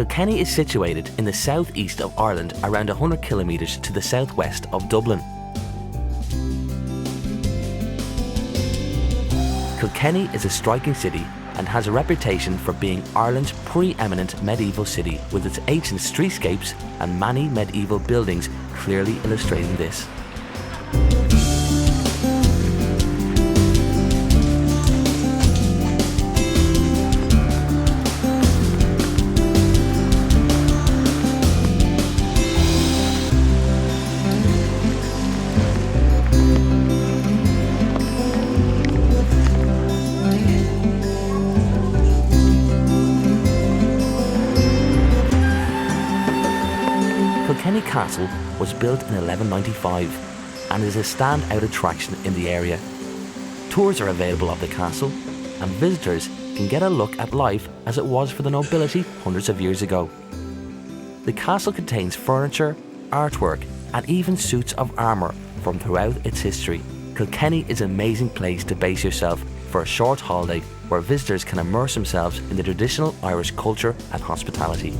Kilkenny is situated in the southeast of Ireland, around 100 kilometres to the southwest of Dublin. Kilkenny is a striking city and has a reputation for being Ireland's preeminent medieval city with its ancient streetscapes and many medieval buildings clearly illustrating this. Kilkenny Castle was built in 1195 and is a standout attraction in the area. Tours are available of the castle and visitors can get a look at life as it was for the nobility hundreds of years ago. The castle contains furniture, artwork, and even suits of armour from throughout its history. Kilkenny is an amazing place to base yourself for a short holiday where visitors can immerse themselves in the traditional Irish culture and hospitality.